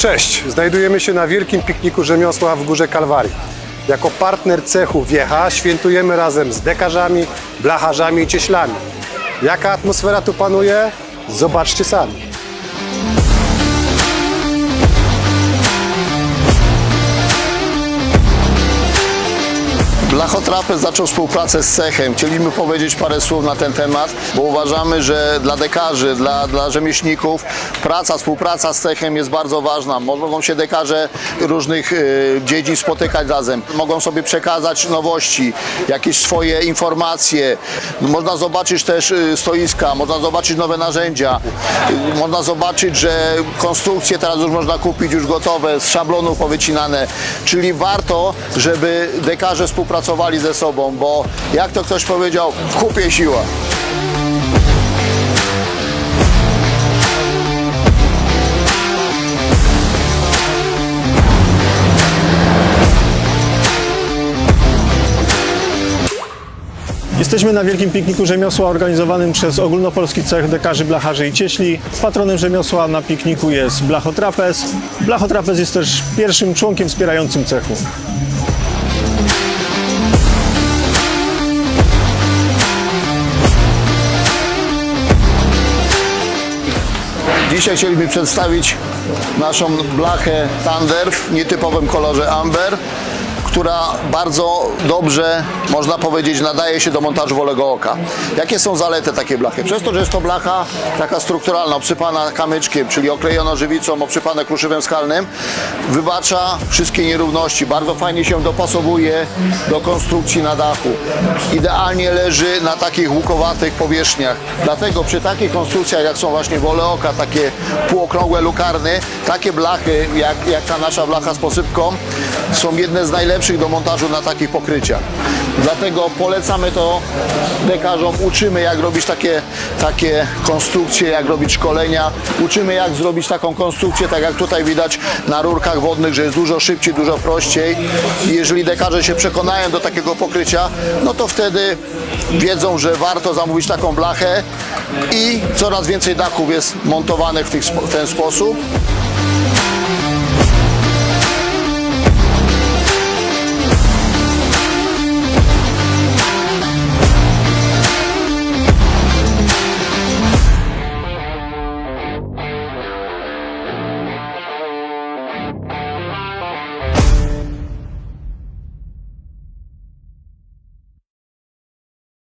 Cześć, znajdujemy się na wielkim pikniku rzemiosła w Górze Kalwarii. Jako partner cechu Wiecha świętujemy razem z dekarzami, blacharzami i cieślami. Jaka atmosfera tu panuje? Zobaczcie sami. Blachotrapez zaczął współpracę z cechem. Chcieliśmy powiedzieć parę słów na ten temat, bo uważamy, że dla dekarzy, dla, dla rzemieślników praca, współpraca z cechem jest bardzo ważna. Mogą się dekarze różnych y, dziedzin spotykać razem. Mogą sobie przekazać nowości, jakieś swoje informacje. Można zobaczyć też y, stoiska, można zobaczyć nowe narzędzia. Y, Można zobaczyć, że konstrukcje teraz już można kupić już gotowe, z szablonów powycinane. Czyli warto, żeby dekarze współpracowali ze sobą, bo jak to ktoś powiedział, w kupie siła. Jesteśmy na wielkim pikniku rzemiosła organizowanym przez ogólnopolski cech dekarzy, blacharzy i cieśli. Patronem rzemiosła na pikniku jest Blachotrapez. Blachotrapez jest też pierwszym członkiem wspierającym cechu. Dzisiaj chcielibyśmy przedstawić naszą blachę Thunder w nietypowym kolorze amber, która bardzo dobrze, można powiedzieć, nadaje się do montażu wolego oka. Jakie są zalety takiej blachy? Przez to, że jest to blacha taka strukturalna, obsypana kamyczkiem, czyli oklejona żywicą, obsypane kruszywem skalnym, wybacza wszystkie nierówności. Bardzo fajnie się dopasowuje do konstrukcji na dachu. Idealnie leży na takich łukowatych powierzchniach. Dlatego przy takich konstrukcjach, jak są właśnie wole oka, takie półokrągłe lukarny, takie blachy, jak, jak ta nasza blacha z posypką, są jedne z najlepszych do montażu na takich pokryciach. Dlatego polecamy to dekarzom, uczymy jak robić takie, takie konstrukcje, jak robić szkolenia, uczymy jak zrobić taką konstrukcję, tak jak tutaj widać na rurkach wodnych, że jest dużo szybciej, dużo prościej. Jeżeli dekarze się przekonają do takiego pokrycia, no to wtedy wiedzą, że warto zamówić taką blachę i coraz więcej dachów jest montowanych w, tych, w ten sposób.